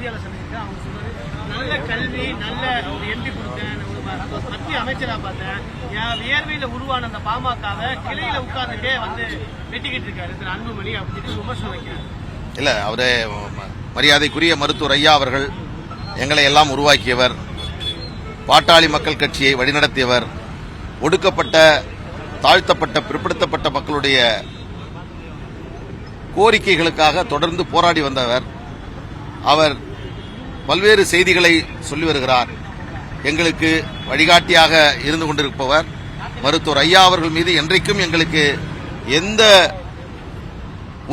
செய்தியாளர் சந்திச்சிருக்கேன் அவங்க சொல்றாரு நல்ல கல்வி நல்ல ஒரு எம்பி கொடுத்தேன் மத்திய அமைச்சரா பார்த்தேன். என் வியர்வையில உருவான அந்த பாமகவை கிளையில உட்கார்ந்துட்டே வந்து வெட்டிக்கிட்டு இருக்காரு. திரு அன்புமணி அப்படின்னு விமர்சனம் வைக்கிறார். இல்ல அவரே மரியாதைக்குரிய மருத்துவர் ஐயா அவர்கள் எங்களை எல்லாம் உருவாக்கியவர் பாட்டாளி மக்கள் கட்சியை வழிநடத்தியவர் ஒடுக்கப்பட்ட தாழ்த்தப்பட்ட பிற்படுத்தப்பட்ட மக்களுடைய கோரிக்கைகளுக்காக தொடர்ந்து போராடி வந்தவர். அவர் பல்வேறு செய்திகளை சொல்லி வருகிறார். எங்களுக்கு வழிகாட்டியாக இருந்து கொண்டிருப்பவர் மருத்துவர் ஐயா அவர்கள் மீது என்றைக்கும் எங்களுக்கு எந்த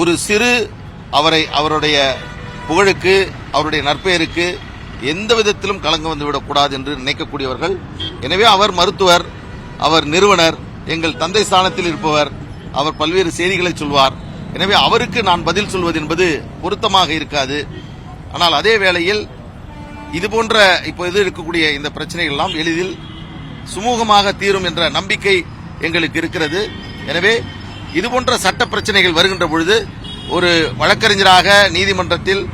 ஒரு சிறு அவரை அவருடைய புகழுக்கு அவருடைய நற்பெயருக்கு எந்த விதத்திலும் கலங்க வந்துவிடக்கூடாது என்று நினைக்கக்கூடியவர்கள். எனவே அவர் மருத்துவர் அவர் நிறுவனர் எங்கள் தந்தை ஸ்தானத்தில் இருப்பவர் அவர் பல்வேறு செய்திகளை சொல்வார். எனவே அவருக்கு நான் பதில் சொல்வது என்பது பொருத்தமாக இருக்காது. ஆனால் அதே வேளையில் இது போன்ற இப்போது இருக்கக்கூடிய இந்த பிரச்சனைகள் எல்லாம் எளிதில் சுமூகமாக தீரும் என்ற நம்பிக்கை எங்களுக்கு இருக்கிறது. எனவே இது போன்ற சட்ட பிரச்சனைகள் வருகின்ற பொழுது ஒரு வழக்கறிஞராக நீதிமன்றத்தில்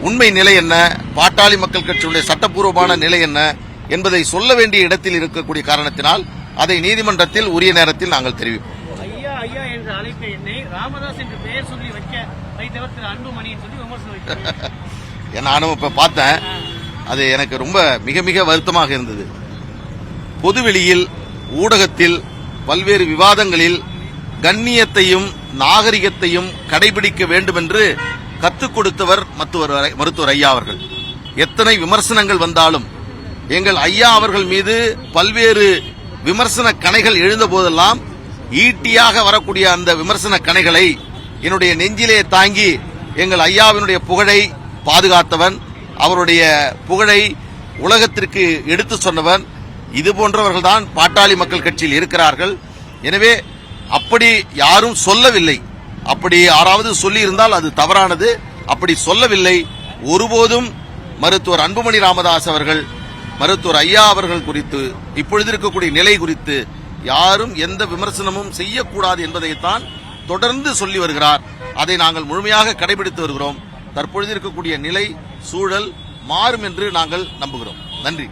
உண்மை நிலை என்ன பாட்டாளி மக்கள் கட்சியுடைய சட்டப்பூர்வமான நிலை என்ன என்பதை சொல்ல வேண்டிய இடத்தில் இருக்கக்கூடிய காரணத்தினால் அதை நீதிமன்றத்தில் உரிய நேரத்தில் நாங்கள் தெரிவிப்போம். நானும் இப்ப பார்த்தேன். அது எனக்கு ரொம்ப மிக மிக வருத்தமாக இருந்தது. பொதுவெளியில் ஊடகத்தில் பல்வேறு விவாதங்களில் கண்ணியத்தையும் நாகரிகத்தையும் கடைபிடிக்க வேண்டும் என்று கத்துக் கொடுத்தவர் மருத்துவர் மருத்துவர் ஐயா அவர்கள். எத்தனை விமர்சனங்கள் வந்தாலும் எங்கள் ஐயா அவர்கள் மீது பல்வேறு விமர்சன கணைகள் எழுந்த போதெல்லாம் ஈட்டியாக வரக்கூடிய அந்த விமர்சன கணைகளை என்னுடைய நெஞ்சிலே தாங்கி எங்கள் ஐயாவினுடைய புகழை பாதுகாத்தவன் அவருடைய புகழை உலகத்திற்கு எடுத்து சொன்னவன் இது போன்றவர்கள்தான் பாட்டாளி மக்கள் கட்சியில் இருக்கிறார்கள். எனவே அப்படி யாரும் சொல்லவில்லை. அப்படி யாராவது சொல்லி இருந்தால் அது தவறானது. அப்படி சொல்லவில்லை. ஒருபோதும் மருத்துவர் அன்புமணி ராமதாஸ் அவர்கள் மருத்துவர் ஐயா அவர்கள் குறித்து இப்பொழுது இருக்கக்கூடிய நிலை குறித்து யாரும் எந்த விமர்சனமும் செய்யக்கூடாது என்பதைத்தான் தொடர்ந்து சொல்லி வருகிறார். அதை நாங்கள் முழுமையாக கடைபிடித்து வருகிறோம். தற்பொழுது இருக்கக்கூடிய நிலை சூழல் மாறும் என்று நாங்கள் நம்புகிறோம். நன்றி.